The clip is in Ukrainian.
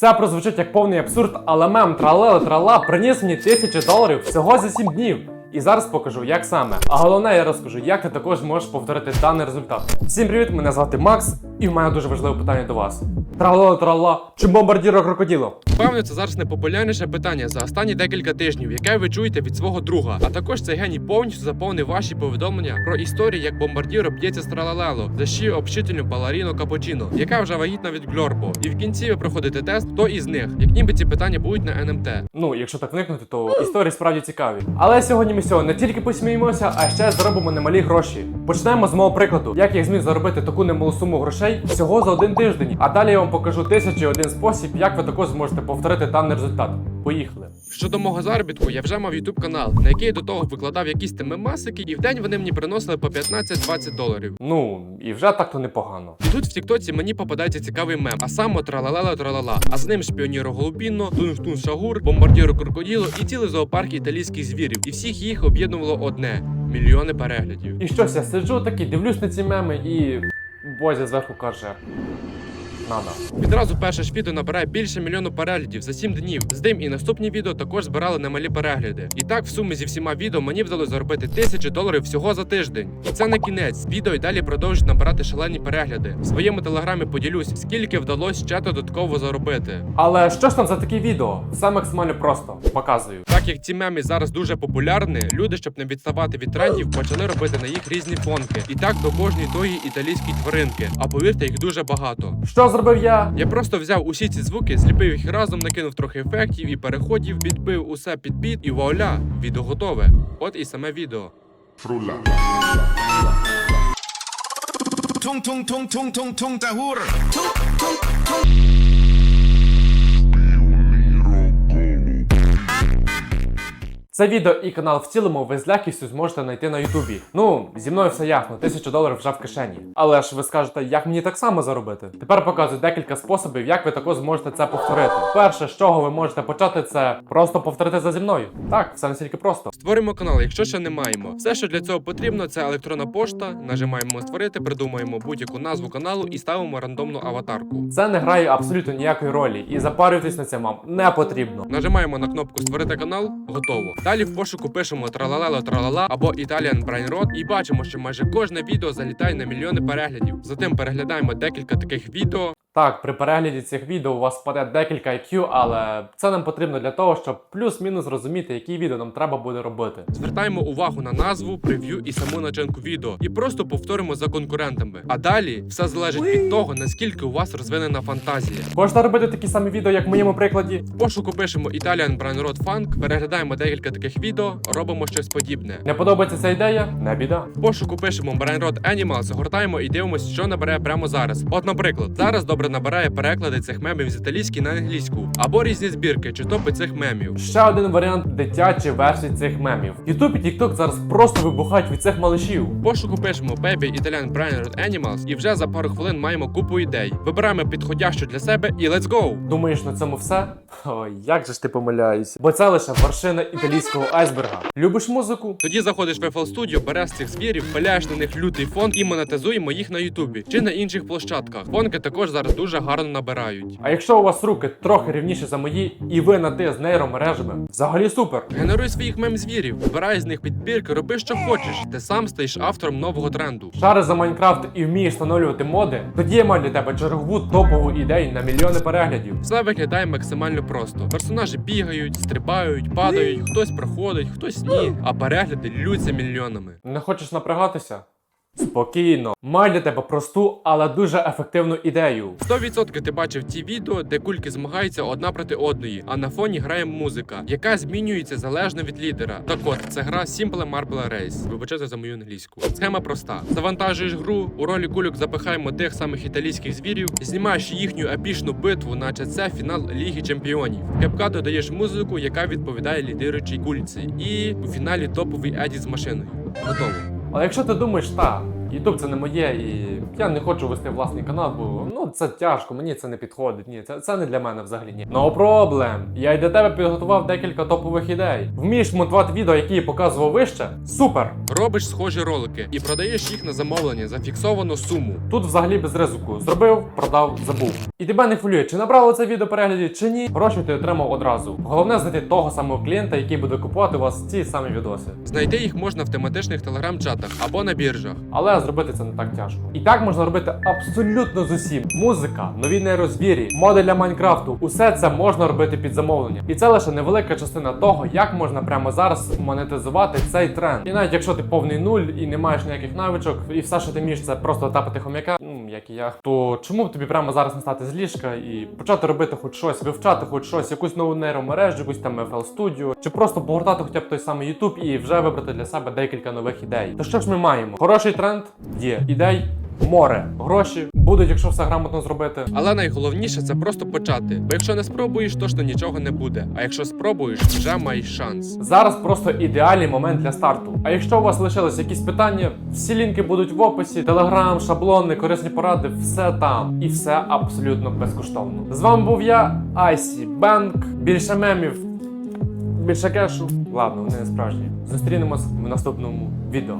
Це прозвучить як повний абсурд, але мем тралела трала приніс мені тисячі доларів всього за 7 днів. І зараз покажу, як саме. А головне, я розкажу, як ти також можеш повторити даний результат. Всім привіт, мене звати Макс, і в мене дуже важливе питання до вас. Тралела трала, чи бомбардіро крокоділо? Певно, це зараз найпопулярніше питання за останні декілька тижнів, яке ви чуєте від свого друга. А також цей геній повністю заповнив ваші повідомлення про історії, як бомбардіро б'ється з тралалело, за ще общительну балеріно Капучино, яка вже вагітна від Гльорбо. І в кінці ви проходите тест, хто із них, як ніби ці питання будуть на НМТ. Ну, якщо так вникнути, то історії справді цікаві. Але сьогодні ми сьогодні не тільки посміємося, а ще заробимо немалі гроші. Почнемо з мого прикладу, як я зміг заробити таку немалу суму грошей всього за один тиждень. А далі я вам покажу тисячі один спосіб, як ви також зможете повторити даний результат. Поїхали. Щодо мого заробітку, я вже мав YouTube канал, на який я до того викладав якісь теми масики, і в день вони мені приносили по 15-20 доларів. Ну, і вже так то непогано. І тут в Тіктоці мені попадається цікавий мем, а саме тралалела тралала. А з ним шпіоніро голубінно, тунфтун шагур, бомбардіро крокоділо і цілий зоопарк італійських звірів. І всіх їх об'єднувало одне мільйони переглядів. І щось я сиджу такий, дивлюсь на ці меми і. Бозя зверху каже. Надо. Відразу перше ж відео набирає більше мільйону переглядів за 7 днів. З ним і наступні відео також збирали немалі перегляди. І так, в сумі зі всіма відео мені вдалося заробити тисячі доларів всього за тиждень. І це не кінець. Відео й далі продовжують набирати шалені перегляди. В своєму телеграмі поділюсь, скільки вдалося ще додатково заробити. Але що ж там за такі відео? Все максимально просто. Показую. Так як ці меми зараз дуже популярні, люди, щоб не відставати від трендів, почали робити на їх різні фонки. І так до кожної тої італійської тваринки. А повірте, їх дуже багато. Що зробив я? Я просто взяв усі ці звуки, зліпив їх разом, накинув трохи ефектів і переходів, підбив усе під біт, і вуаля, відео готове. От і саме відео. Frulla. Tung, tung, Це відео і канал в цілому ви з легкістю зможете знайти на Ютубі. Ну, зі мною все ясно, тисячу доларів вже в кишені. Але ж ви скажете, як мені так само заробити? Тепер показую декілька способів, як ви також зможете це повторити. Перше, з чого ви можете почати, це просто повторити за зі мною. Так, все настільки просто. Створимо канал, якщо ще не маємо. Все, що для цього потрібно, це електронна пошта. Нажимаємо створити, придумаємо будь-яку назву каналу і ставимо рандомну аватарку. Це не грає абсолютно ніякої ролі, і запарюватись на це вам не потрібно. Нажимаємо на кнопку Створити канал, готово. Далі в пошуку пишемо тралалело тралала або Italian Brain Rot і бачимо, що майже кожне відео залітає на мільйони переглядів. Затим переглядаємо декілька таких відео. Так, при перегляді цих відео у вас впаде декілька IQ, але це нам потрібно для того, щоб плюс-мінус розуміти, які відео нам треба буде робити. Звертаємо увагу на назву, прев'ю і саму начинку відео, і просто повторимо за конкурентами. А далі все залежить від того, наскільки у вас розвинена фантазія. Можна робити такі самі відео, як в моєму прикладі. В пошуку пишемо Italian Brain Rot Funk, переглядаємо декілька таких відео, робимо щось подібне. Не подобається ця ідея? Не біда. В пошуку пишемо Brain Rot Animals, гортаємо і дивимося, що набере прямо зараз. От, наприклад, зараз добре набирає переклади цих мемів з італійської на англійську, або різні збірки чи топи цих мемів. Ще один варіант дитячі версії цих мемів. Ютуб і TikTok зараз просто вибухають від цих малишів. В пошуку пишемо Baby Italian Brain Animals і вже за пару хвилин маємо купу ідей. Вибираємо підходящу для себе і let's go! Думаєш, на цьому все? Ой, як же ж ти помиляєшся? Бо це лише вершина італійського айсберга. Любиш музику? Тоді заходиш в FL Studio, береш цих звірів, пиляєш на них лютий фон і монетизуємо їх на Ютубі чи на інших площадках. Фонки також зараз дуже гарно набирають. А якщо у вас руки трохи рівніші за мої, і ви на ти з нейромережами, взагалі супер. Генеруй своїх мем звірів, вибирай з них підбірки, роби що хочеш. Ти сам стаєш автором нового тренду. Шари за Майнкрафт і вмієш встановлювати моди, тоді я маю для тебе чергову топову ідею на мільйони переглядів. Все виглядає максимально просто. Персонажі бігають, стрибають, падають, хтось проходить, хтось ні, а перегляди лються мільйонами. Не хочеш напрягатися? Спокійно. Маю для тебе просту, але дуже ефективну ідею. 100% ти бачив ті відео, де кульки змагаються одна проти одної, а на фоні грає музика, яка змінюється залежно від лідера. Так от, це гра Simple Marble Race. Вибачайте за мою англійську. Схема проста: завантажуєш гру, у ролі кульок запихаємо тих самих італійських звірів, знімаєш їхню епічну битву, наче це фінал Ліги Чемпіонів. Кепка додаєш музику, яка відповідає лідируючій кульці, і у фіналі топовий еді з машиною. Готово. Але якщо ти думаєш, та Ютуб це не моє, і я не хочу вести власний канал, бо ну це тяжко, мені це не підходить. Ні, це, це не для мене взагалі. Ні. No problem. Я й для тебе підготував декілька топових ідей. Вмієш монтувати відео, які я показував вище? Супер! Робиш схожі ролики і продаєш їх на замовлення за фіксовану суму. Тут взагалі без ризику. Зробив, продав, забув. І тебе не хвилює, чи набрало це відео переглядів, чи ні. Гроші ти отримав одразу. Головне знайти того самого клієнта, який буде купувати у вас ці самі відоси. Знайти їх можна в тематичних телеграм-чатах або на біржах. Але зробити це не так тяжко. І так можна робити абсолютно з усім. Музика, нові нейрозвірі, моди для Майнкрафту. Усе це можна робити під замовлення. І це лише невелика частина того, як можна прямо зараз монетизувати цей тренд. І навіть якщо ти повний нуль і не маєш ніяких навичок, і все, що ти вмієш, це просто тапати хом'яка, як і я, то чому б тобі прямо зараз не стати з ліжка і почати робити хоч щось, вивчати хоч щось, якусь нову нейромережу, якусь там FL Studio, чи просто погортати хоча б той самий YouTube і вже вибрати для себе декілька нових ідей. То що ж ми маємо? Хороший тренд є. Ідей море. Гроші будуть, якщо все грамотно зробити. Але найголовніше це просто почати. Бо якщо не спробуєш, точно нічого не буде. А якщо спробуєш, вже маєш шанс. Зараз просто ідеальний момент для старту. А якщо у вас лишились якісь питання, всі лінки будуть в описі: телеграм, шаблони, корисні поради, все там. І все абсолютно безкоштовно. З вами був я, Айсі Бенк. Більше мемів, більше кешу. Ладно, вони не справжні. Зустрінемось в наступному відео.